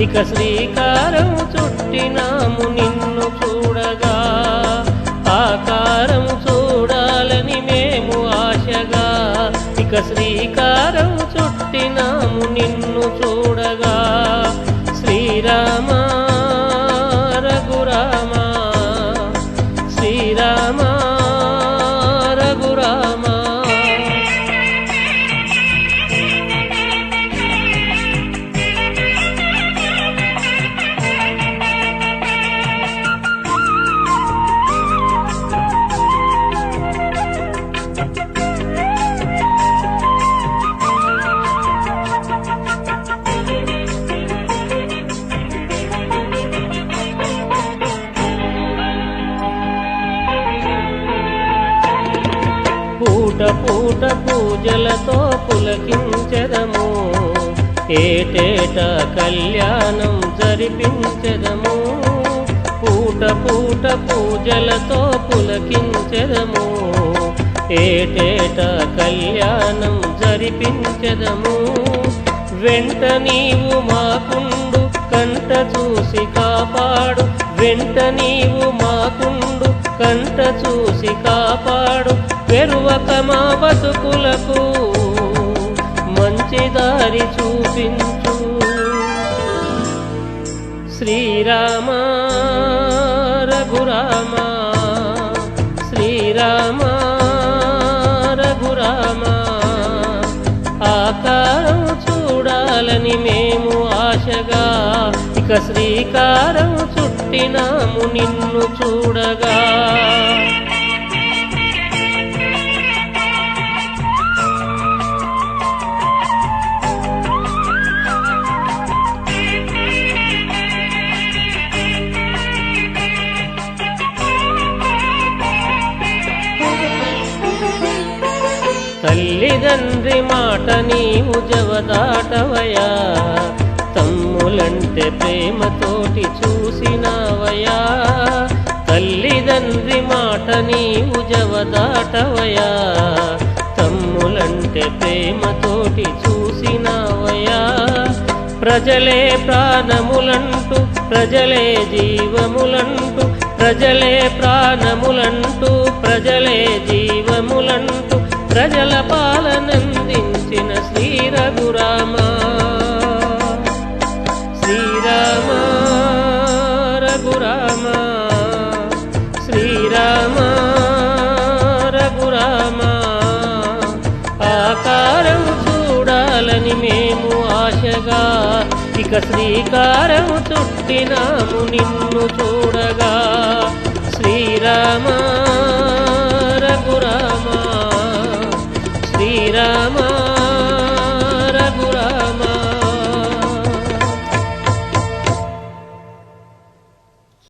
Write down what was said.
ఇక శ్రీకారం చుట్టినాము నిన్ను చూడగా. ఆకారం చూడాలని మేము ఆశగా. ఇక శ్రీకారం చుట్టినాము నిన్ను చూడగా. శ్రీరామ రఘురామ శ్రీరామ రఘురామ. పూట పూట పూజలతో పులకించెదము. ఏటేట కళ్యాణం జరిపించెదము. పూట పూట పూజలతో పులకించెదము. ఏటేట కళ్యాణం జరిపించెదము. వెంట నీవు మాకుండు కంట చూసి కాపాడు. వెంట నీవు మాకుండు కంట చూసి కాపాడు వెరువక మా బతుకులకు మంచి దారి చూపించు. శ్రీరామ రఘురామ శ్రీరామ రఘురామ ఆకారం చూడాలని మేము ఆశగా ఇక శ్రీకారం చుట్టినాము నిన్ను చూడగా. తల్లిదండ్రి మాట నీవు జవదాటవయా తమ్ములంటే ప్రేమతోటి చూ తండ్రి మాట నీవు జవదాటవయా తమ్ములంటే ప్రేమతోటి చూసినావయా ప్రజలే ప్రాణములంటూ ప్రజలే జీవములంటూ ప్రజలే ప్రాణములంటూ ప్రజలే జీవములంటూ ప్రజల పాలనందించిన శ్రీ రఘురామ. చూడాలని మేము ఆశగా ఇక శ్రీకారం చుట్టినాము నిన్ను చూడగా.